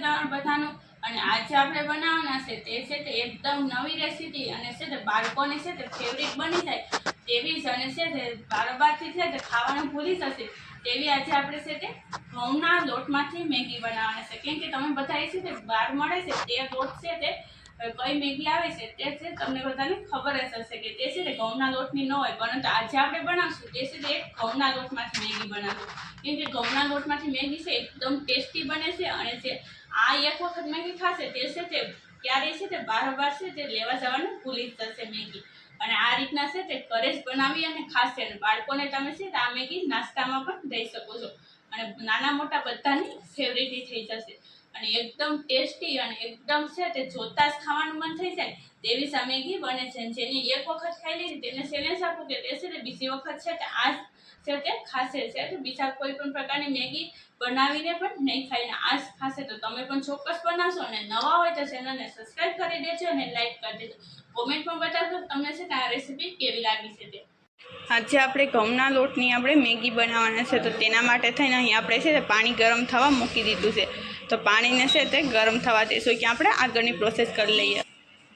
આજે આપણે બનાવવાના છે તે છે તે એકદમ નવી રેસીપી અને છે તે બાળકોને છે તે ફેવરિટ બની જાય તેવી જ અને છે તે બારોબારથી છે તે ખાવાનું ભૂલી જશે તેવી આજે આપણે છે તે ઘઉંના લોટમાંથી મેગી બનાવવાના છે કેમ કે તમે બધા એ છે તે બહાર મળે છે તે લોટ છે તે કઈ મેગી આવે છે તે છે તમને બધાને ખબર જ હશે કે તે છે તે ઘઉંના લોટની ન હોય પરંતુ આજે આપણે બનાવશું તે છે તે ઘઉંના લોટમાંથી મેગી બનાવશું કેમ કે ઘઉંના લોટમાંથી મેગી છે એકદમ ટેસ્ટી બને છે અને છે આ એક વખત મેગી ખાશે તે છે તે ક્યારે છે તે બારોબાર છે તે લેવા જવાનું ભૂલી જશે મેગી. અને આ રીતના છે તે ઘરે જ બનાવી અને ખાશે અને બાળકોને તમે છે આ મેગી નાસ્તામાં પણ દઈ શકો છો. અને નાના મોટા બધાની ફેવરેટી થઈ જશે. અને એકદમ ટેસ્ટી અને એકદમ છે તે જોતા જ ખાવાનું મન થઈ જાય તેવી સામેગી બને છે. જેની એક વખત ખાઈ લીધી તેને સેલેન્સ આપું કે તે છે તે બીજી વખત છે તે આ છે તે ખાશે છે તો બીજા કોઈ પણ પ્રકારની મેગી બનાવીને પણ નહીં ખાઈને આ ખાશે તો તમે પણ ચોક્કસ બનાવશો અને નવા હોય તો ચેનલને સબસ્ક્રાઈબ કરી દેજો અને લાઇક કરી દેજો. કોમેન્ટમાં બતાવજો કે તમને છે કે આ રેસીપી કેવી લાગી છે તે. આજે આપણે ઘઉંના લોટની આપણે મેગી બનાવવાના છે તો તેના માટે થઈને અહીં આપણે છે તે પાણી ગરમ થવા મૂકી દીધું છે. તો પાણીને છે તે ગરમ થવા દઈશું કે આપણે આગળની પ્રોસેસ કરી લઈએ.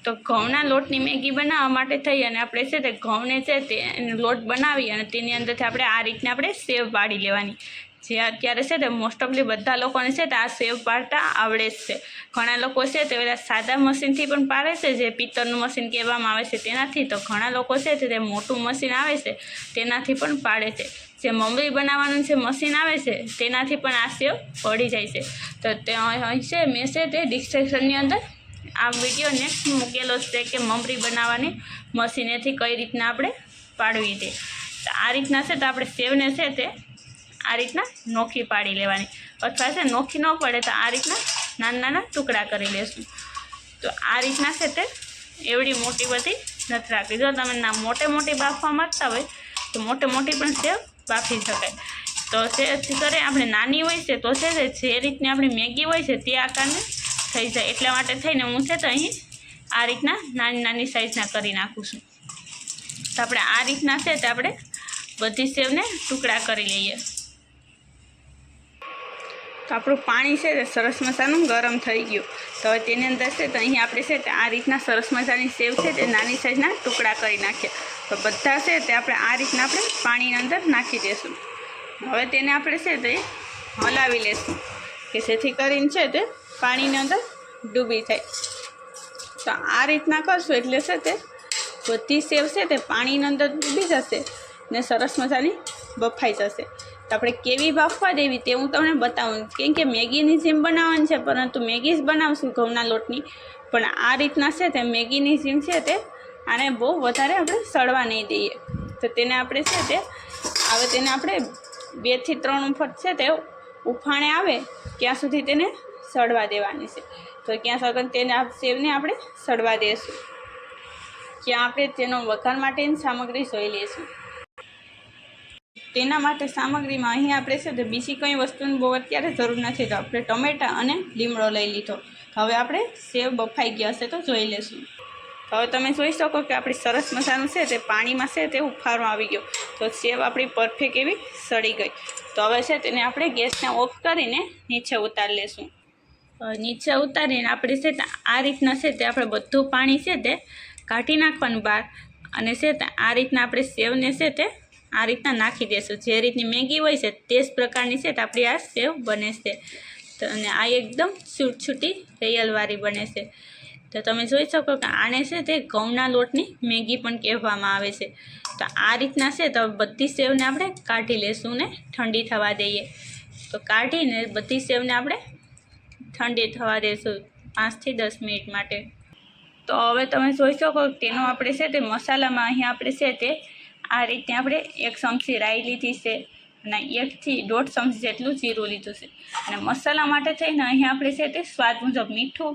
તો ઘઉંના લોટની મેગી બનાવવા માટે થઈ અને આપણે છે તે ઘઉંને છે તે લોટ બનાવી અને તેની અંદરથી આપણે આ રીતને આપણે સેવ પાડી લેવાની. જે અત્યારે છે તે મોસ્ટ ઓફલી બધા લોકોને છે તે આ સેવ પાડતા આવડે જ છે. ઘણા લોકો છે તે પેલા સાદા મશીનથી પણ પાડે છે, જે પિત્તળનું મશીન કહેવામાં આવે છે તેનાથી. તો ઘણા લોકો છે તે મોટું મશીન આવે છે તેનાથી પણ પાડે છે. જે મમરી બનાવવાનું જે મશીન આવે છે તેનાથી પણ આ સેવ પડી જાય છે. તો તે અહીં છે, મેં છે તે ડિસ્ટ્રેક્શનની અંદર આ વીડિયો નેક્સ્ટ મૂકેલો છે કે મમરી બનાવવાની મશીનેથી કઈ રીતના આપણે પાડવી તે આ રીતના છે તો આપણે સેવને છે તે આ રીતના નોખી પાડી લેવાની. અથવા છે નોખી ન પડે તો આ રીતના નાના નાના ટુકડા કરી લેશું. તો આ રીતના છે તે એવડી મોટી બધી નથી રાખવી. જો તમે ના મોટે મોટી બાફવા માગતા હોય તો મોટે મોટી પણ સેવ બાફી શકાય. તો છે કરે આપણે નાની હોય છે તો છે જે રીતની આપણી મેગી હોય છે તે આકારને થઈ જાય એટલા માટે થઈને હું છે તો અહીં આ રીતના નાની નાની સાઇઝના કરી નાખું છું. તો આપણે આ રીતના છે તે આપણે બધી સેવને ટુકડા કરી લઈએ. તો આપણું પાણી છે તે સરસ મજાનું ગરમ થઈ ગયું. તો હવે તેની અંદર છે તો અહીં આપણે છે તે આ રીતના સરસ મજાની સેવ છે તે નાની સાઇઝના ટુકડા કરી નાખીએ તો બધા છે તે આપણે આ રીતના આપણે પાણીની અંદર નાખી દઈશું હવે તેને આપણે છે તે હલાવી લેશું. કે જેથી કરીને છે તે પાણીની અંદર ડૂબી જાય. તો આ રીતના કરશું એટલે છે તે બધી સેવ છે તે પાણીની અંદર ડૂબી જશે ને સરસ મજાની બફાઈ જશે. તો આપણે કેવી બાફવા દેવી તે હું તમને બતાવું. કેમ કે મેગીની જેમ બનાવવાની છે, પરંતુ મેગી જ બનાવશું ઘઉંના લોટની. પણ આ રીતના છે તે મેગીની જેમ છે તે આને બહુ વધારે આપણે સડવા નહીં દઈએ. તો તેને આપણે છે તે હવે તેને આપણે બેથી ત્રણ વખત છે તે ઉફાણે આવે, ત્યાં સુધી તેને સડવા દેવાની છે. તો ક્યાં સગન તેને સેવને આપણે સડવા દઈશું ક્યાં આપણે તેનો વઘાર માટેની સામગ્રી જોઈ લઈશું. તેના માટે સામગ્રીમાં અહીં આપણે છે તો બીજી કંઈ વસ્તુની બહુ અત્યારે જરૂર નથી. તો આપણે ટમેટાં અને લીમડો લઈ લીધો. હવે આપણે સેવ બફાઈ ગયા હશે તો જોઈ લેશું હવે તમે જોઈ શકો કે આપણી સરસ મજાનું છે તે પાણીમાં છે તે ઉફારો આવી ગયો. તો સેવ આપણી પરફેક્ટ એવી સડી ગઈ. તો હવે છે તેને આપણે ગેસને ઓફ કરીને નીચે ઉતારી લેશું નીચે ઉતારીને આપણે છે તે આ રીતના છે તે આપણે બધું પાણી છે તે કાઢી નાખવાનું બહાર. અને છે તે આ રીતના આપણે સેવને છે તે આ રીતના નાખી દઈશું જે રીતની મેગી હોય છે તે જ પ્રકારની છે તે આપણી આ સેવ બને છે. તો અને આ એકદમ છૂટછૂટી રેયલવાળી બને છે. તો તમે જોઈ શકો કે આને છે તે ઘઉંના લોટની મેગી પણ કહેવામાં આવે છે. તો આ રીતના છે તો બધી સેવને આપણે કાઢી લેશું ને ઠંડી થવા દઈએ. તો કાઢીને બધી સેવને આપણે ઠંડી થવા દઈશું પાંચથી દસ મિનિટ માટે. તો હવે તમે જોઈ શકો તેનો આપણે છે તે મસાલામાં અહીં આપણે છે તે આ રીતે આપણે એક ચમચી રાઈ લીધી છે અને એકથી દોઢ ચમચી જેટલું જીરું લીધું છે. અને મસાલા માટે થઈને અહીં આપણે છે તે સ્વાદ મુજબ મીઠું,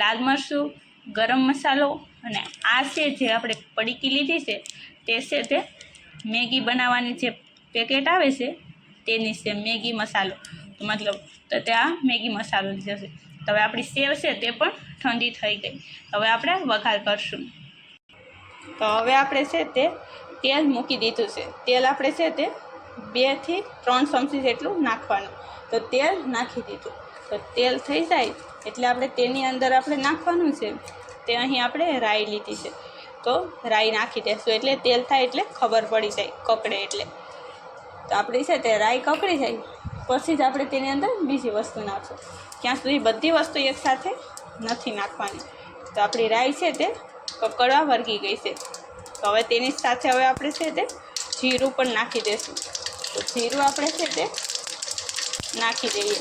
લાલ મરચું, ગરમ મસાલો અને આ છે જે આપણે પડીકી લીધી છે તે છે તે મેગી બનાવવાની જે પેકેટ આવે છે તેની છે મેગી મસાલો. મતલબ તો તે આ મેગી મસાલો છે. તો હવે આપણી સેવ છે તે પણ ઠંડી થઈ ગઈ. હવે આપણે વઘાર કરશું. તો હવે આપણે છે તે તેલ મૂકી દીધું છે. તેલ આપણે છે તે બેથી ત્રણ ચમચી જેટલું નાખવાનું. તો તેલ નાખી દીધું. તો તેલ થઈ જાય એટલે આપણે તેની અંદર આપણે નાખવાનું છે. તે અહીં આપણે રાઈ લીધી છે. તો રાઈ નાખી દઈશું એટલે તેલ થાય એટલે ખબર પડી જાય કકડે એટલે. તો આપણી છે તે રાઈ કકડી જાય પછી જ આપણે તેની અંદર બીજી વસ્તુ નાખશું. ત્યાં સુધી બધી વસ્તુ એકસાથે નથી નાખવાની. તો આપણી રાઈ છે તે કકડવા વળગી ગઈ છે. તો હવે તેની સાથે હવે આપણે છે તે જીરું પણ નાખી દઈશું તો જીરું આપણે છે તે નાખી દઈએ.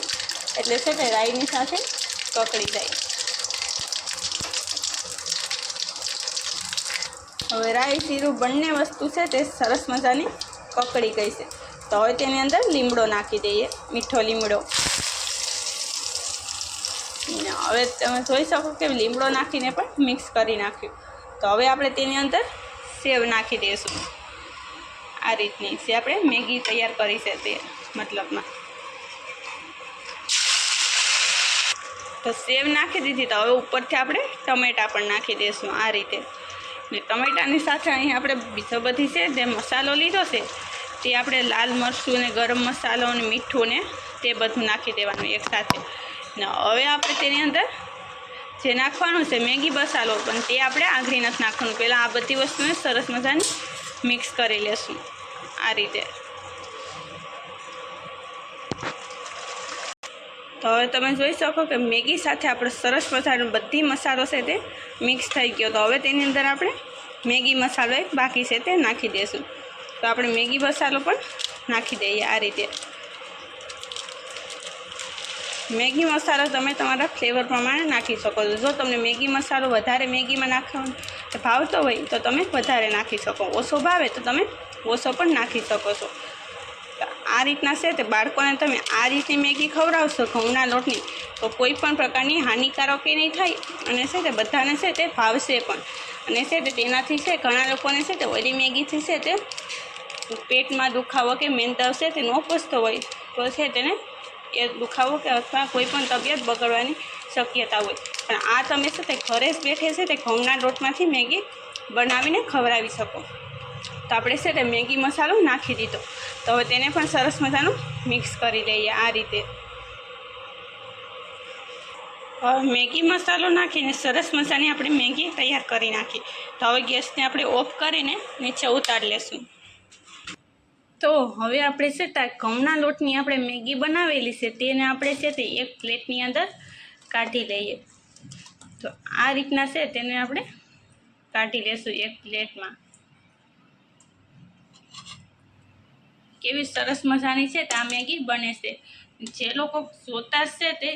એટલે છે તે રાઈની સાથે કકડી જાય. હવે રાઈ જીરું બંને વસ્તુ છે તે સરસ મજાની કકડી ગઈ છે. તો હવે તેની અંદર લીમડો નાખી દઈએ, મીઠો લીમડો. હવે તમે જોઈ શકો કે લીમડો નાખીને પણ મિક્સ કરી નાખ્યું. તો હવે આપણે તેની અંદર સેવ નાખી દઈશું. આ રીતની જે આપણે મેગી તૈયાર કરી છે તે મતલબમાં. તો સેવ નાખી દીધી, તો હવે ઉપરથી આપણે ટમેટાં પણ નાખી દઈશું આ રીતે. ને ટમેટાની સાથે અહીં આપણે બીજો બધી છે, જે મસાલો લીધો છે તે આપણે લાલ મરચું ને ગરમ મસાલો અને મીઠું ને તે બધું નાખી દેવાનું એકસાથે ને હવે આપણે તેની અંદર જે નાખવાનું છે મેગી મસાલો, પણ તે આપણે આંગળી નથી નાખવાનું. પહેલાં આ બધી વસ્તુને સરસ મજાની મિક્સ કરી લેશું આ રીતે. તો હવે તમે જોઈ શકો કે મેગી સાથે આપણે સરસ મસાલો બધી મસાલો છે તે મિક્સ થઈ ગયો. તો હવે તેની અંદર આપણે મેગી મસાલો એક બાકી છે તે નાખી દઈશું તો આપણે મેગી મસાલો પણ નાખી દઈએ આ રીતે. મેગી મસાલો તમે તમારા ફ્લેવર પ્રમાણે નાખી શકો છો. જો તમને મેગી મસાલો વધારે મેગીમાં નાખવાનો ભાવતો હોય, તો તમે વધારે નાખી શકો. ઓછો ભાવે તો તમે ઓછો પણ નાખી શકો છો. તો આ રીતના છે તે બાળકોને તમે આ રીતની મેગી ખવડાવશો ઘઉંના લોટની, તો કોઈ પણ પ્રકારની હાનિકારક એ નહીં થાય અને છે તે બધાને છે તે ભાવશે પણ. અને છે તે તેનાથી છે ઘણા લોકોને છે તે ઓલી મેગીથી છે તે પેટમાં દુખાવો કે મેંદવ છે તે ન પચતો હોય, તો છે તેને એ દુખાવો કે અથવા કોઈ પણ તબિયત બગડવાની શક્યતા હોય. પણ આ તમે છે તે ઘરે જ બેઠે છે તે ઘઉંના લોટમાંથી મેગી બનાવીને ખવડાવી શકો. તો આપણે છે તે મેગી મસાલો નાખી દીધો. તો હવે તેને પણ સરસ મજાનું મિક્સ કરી લઈએ આ રીતે. મેગી મસાલો નાખીને સરસ મજાની આપણે મેગી તૈયાર કરી નાખી. તો હવે ગેસને આપણે ઓફ કરીને નીચે ઉતારી લેશું. તો હવે આપણે છે તે ઘઉંના લોટની આપણે મેગી બનાવેલી છે તેને આપણે છે તે એક પ્લેટની અંદર કાઢી લઈએ. તો આ રીતના છે તેને આપણે કાઢી લેશું એક પ્લેટમાં. કેવી સરસ મજાની છે આ મેગી બને છે. જે લોકો જોતા છે તે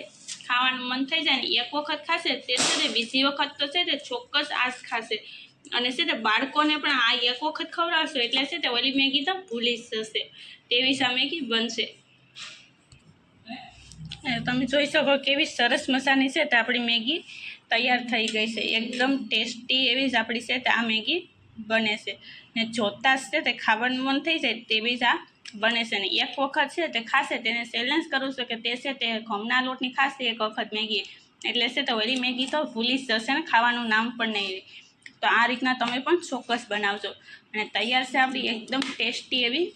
ખાવાનું મન થઈ જાય ને એક વખત ખાશે તે છે બીજી વખત તો છે તે ચોક્કસ આસ ખાશે. અને છે તે બાળકોને પણ આ એક વખત ખવડાવશો એટલે છે તે ઓલી મેગી તો ભૂલી જશે. તેવી સા મેગી બનશે. તમે જોઈ શકો કેવી સરસ મસાની છે તે આપણી મેગી તૈયાર થઈ ગઈ છે. એકદમ ટેસ્ટી એવી જ આપણી છે તે આ મેગી બને છે. ને જોતા જ છે તે ખાવાનું મન થઈ જાય તેવી જ આ બને છે. ને એક વખત છે તે ખાશે તેને ચેલેન્જ કરું છું કે તે છે તે ઘઉંના લોટની ખાશે એક વખત મેગી. એટલે છે તો ઓલી મેગી તો ભૂલી જશે ને ખાવાનું નામ પણ નહીં તો આ રીતના તમે પણ ચોક્કસ બનાવજો. અને તૈયાર છે આપણી એકદમ ટેસ્ટી એવી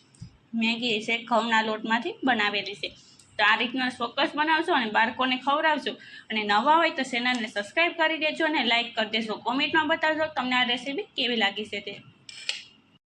મેગી છે, ઘઉંના લોટમાંથી બનાવેલી છે. તો આ રીતના ચોક્કસ બનાવજો અને બાળકોને ખવડાવજો. અને નવા હોય તો ચેનલને સબસ્ક્રાઈબ કરી દેજો અને લાઇક કરી દેજો. કોમેન્ટમાં બતાવજો તમને આ રેસીપી કેવી લાગી છે તે.